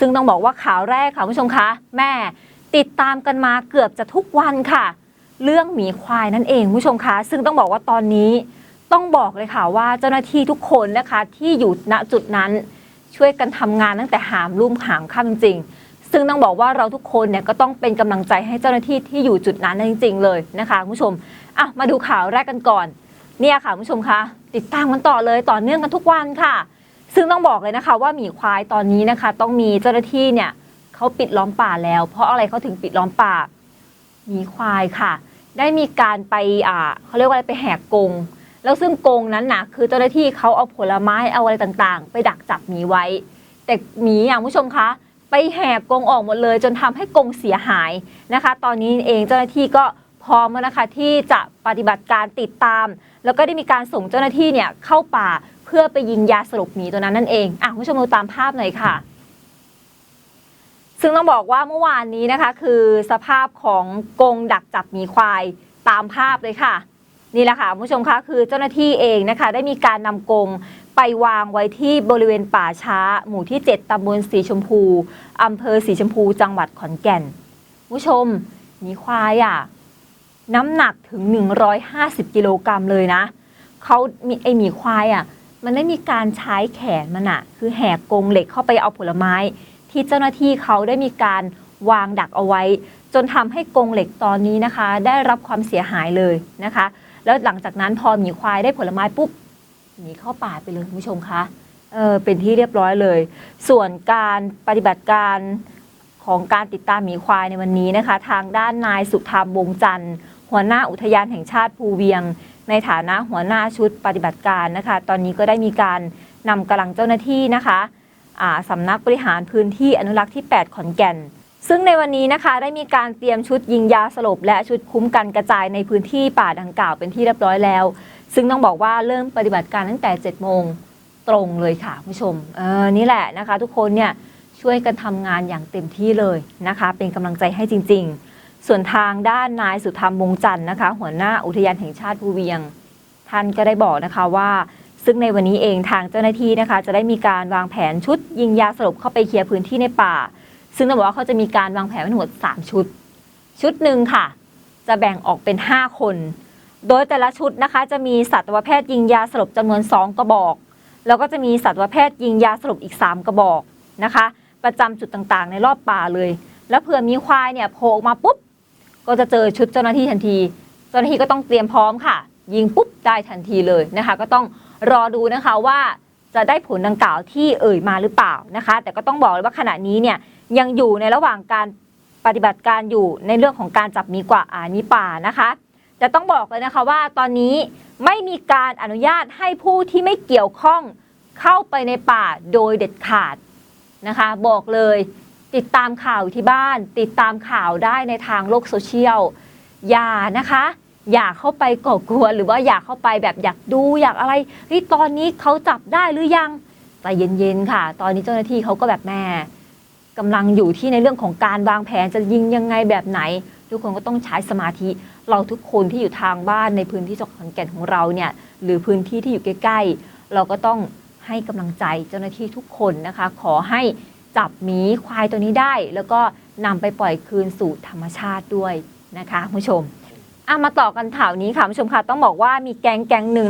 ซึ่งต้องบอกว่าข่าวแรกค่ะคุณผู้ชมคะ แม่ติดตามกันมาเกือบจะทุกวันค่ะ เรื่องหมีควายนั่นเองคุณผู้ชมคะ ซึ่งต้องบอกว่าตอนนี้ต้องบอกเลยค่ะว่าเจ้าหน้าที่ทุกคนนะคะที่อยู่ณจุดนั้น ช่วยกันทำงานตั้งแต่หามรุ่มหามค่ำจริง ซึ่งต้องบอกว่าเราทุกคนเนี่ยก็ต้องเป็นกำลังใจให้เจ้าหน้าที่ที่อยู่จุดนั้นจริง ๆ เลยนะคะคุณผู้ชมอะมาดูข่าวแรกกันก่อน เนี่ยค่ะคุณผู้ชมคะติดตามกันต่อเลยต่อเนื่องกันทุกวันค่ะ ซึ่งต้องบอกเลยนะคะว่าหมีควายตอนนี้นะคะ ต้องมีเจ้าหน้าที่เนี่ยเขาปิดล้อมป่าแล้ว เพราะอะไรเขาถึงปิดล้อมป่าหมีควายค่ะ ได้มีการไปอ่าเขาเรียกว่าอะไรไปแหกกงแล้วซึ่งกงนั้นนะคือเจ้าหน้าที่เขาเอาผลไม้เอาอะไรต่างๆ ไปดักจับหมีไว้ แต่หมีอะคุณผู้ชมคะไปแหกกงออกหมดเลย จนทำให้กงเสียหายนะคะ ตอนนี้เองเจ้าหน้าที่ก็พร้อมแล้วนะคะที่จะปฏิบัติการติดตาม แล้วก็ได้มีการส่งเจ้าหน้าที่เนี่ยเข้าป่า พื่อไปยิงยาสลบหมีตัวนั้นนั่นเองอะคุณผู้ชมดูตามภาพหน่อยค่ะ ซึ่งต้องบอกว่าเมื่อวานนี้นะคะ คือสภาพของกรงดักจับหมีควายตามภาพเลยค่ะ นี่แหละค่ะคุณผู้ชมคะคือเจ้าหน้าที่เองนะคะ ได้มีการนำกรงไปวางไว้ที่บริเวณป่าช้า หมู่ที่ 7ตำบลสีชมพูอำเภอสีชมพู จังหวัดขอนแก่นผู้ชมหมีควายอะน้ำหนักถึง 150 กิโลกรัมเลยนะเขามีไอหมีควายอะ มันได้มีการใช้แขนมันอะคือแหกกรงเหล็กเข้าไปเอาผลไม้ ที่เจ้าหน้าที่เขาได้มีการวางดักเอาไว้ จนทำให้กรงเหล็กตอนนี้นะคะ ได้รับความเสียหายเลยนะคะ แล้วหลังจากนั้นพอหมีควายได้ผลไม้ปุ๊บหนีเข้าป่าไปเลยคุณผู้ชมคะเออเป็นที่เรียบร้อยเลย ส่วนการปฏิบัติการของการติดตามหมีควายในวันนี้นะคะ ทางด้านนายสุธรรมวงจันทร์หัวหน้าอุทยานแห่งชาติภูเวียง ในฐานะหัวหน้าชุดปฏิบัติการนะคะ ตอนนี้ก็ได้มีการนำกำลังเจ้าหน้าที่นะคะอ่าสำนักบริหารพื้นที่อนุรักษ์ที่ 8 ขอนแก่น ซึ่งในวันนี้นะคะได้มีการเตรียมชุดยิงยาสลบ และชุดคุ้มกันกระจายในพื้นที่ป่าดังกล่าวเป็นที่เรียบร้อยแล้ว ซึ่งต้องบอกว่าเริ่มปฏิบัติการตั้งแต่ 7 โมงตรงเลยค่ะคุณผู้ชมเออนี่แหละนะคะ ทุกคนเนี่ยช่วยกันทำงานอย่างเต็มที่เลยนะคะ เป็นกำลังใจให้จริง ๆ ส่วนทางด้านนายสุธรรมวงจันทร์นะคะ หัวหน้าอุทยานแห่งชาติภูเวียง ท่านก็ได้บอกนะคะว่า ซึ่งในวันนี้เองทางเจ้าหน้าที่นะคะ จะได้มีการวางแผนชุด ยิงยาสลบเข้าไปเคลียร์พื้นที่ในป่า ซึ่งต้องบอกว่าเขาจะมีการวางแผนไว้ทั้งหมด3ชุด ชุดหนึ่งค่ะ จะแบ่งออกเป็น 5 คน โดยแต่ละชุดนะคะจะมีสัตวแพทย์ยิงยาสลบจำนวน 2 กระบอก แล้วก็จะมีสัตวแพทย์ยิงยาสลบอีก 3 กระบอกนะคะ ประจำจุดต่างๆ ในรอบป่าเลย แล้วเผื่อมีควายเนี่ยโผล่ออกมาปุ๊บ ก็จะเจอชุดเจ้าหน้าที่ทันที เจ้าหน้าที่ก็ต้องเตรียมพร้อมค่ะ ยิงปุ๊บได้ทันทีเลยนะคะ ก็ต้องรอดูนะคะว่าจะได้ผลดังกล่าวที่เอ่ยมาหรือเปล่านะคะ แต่ก็ต้องบอกเลยว่าขณะนี้เนี่ยยังอยู่ในระหว่างการปฏิบัติการอยู่ในเรื่องของการจับมีกว่าอาหมีป่านะคะ แต่ต้องบอกเลยนะคะว่าตอนนี้ไม่มีการอนุญาตให้ผู้ที่ไม่เกี่ยวข้องเข้าไปในป่าโดยเด็ดขาดนะคะ บอกเลย ติดตามข่าวอยู่ที่บ้าน ติดตามข่าวได้ในทางโลกโซเชียลอย่านะคะ อย่าเข้าไปก่อกวนหรือว่าอยากเข้าไปแบบอยากดูอยากอะไรเฮ้ยตอนนี้เขาจับได้หรือยังใจเย็นๆค่ะ ตอนนี้เจ้าหน้าที่เขาก็แบบแม่กำลังอยู่ที่ในเรื่องของการวางแผนจะยิงยังไงแบบไหน ทุกคนก็ต้องใช้สมาธิ เราทุกคนที่อยู่ทางบ้านในพื้นที่จังหวัดขอนแก่นของเราเนี่ยหรือพื้นที่ที่อยู่ใกล้ๆเราก็ต้องให้กำลังใจเจ้าหน้าที่ทุกคนนะคะ ขอให้ จับหมีควายตัวนี้ได้ แล้วก็นำไปปล่อยคืนสู่ธรรมชาติด้วยนะคะคุณผู้ชมอะมาต่อกันข่าวนี้ค่ะคุณผู้ชมค่ะต้องบอกว่ามีแก๊งแก๊งหนึ่ง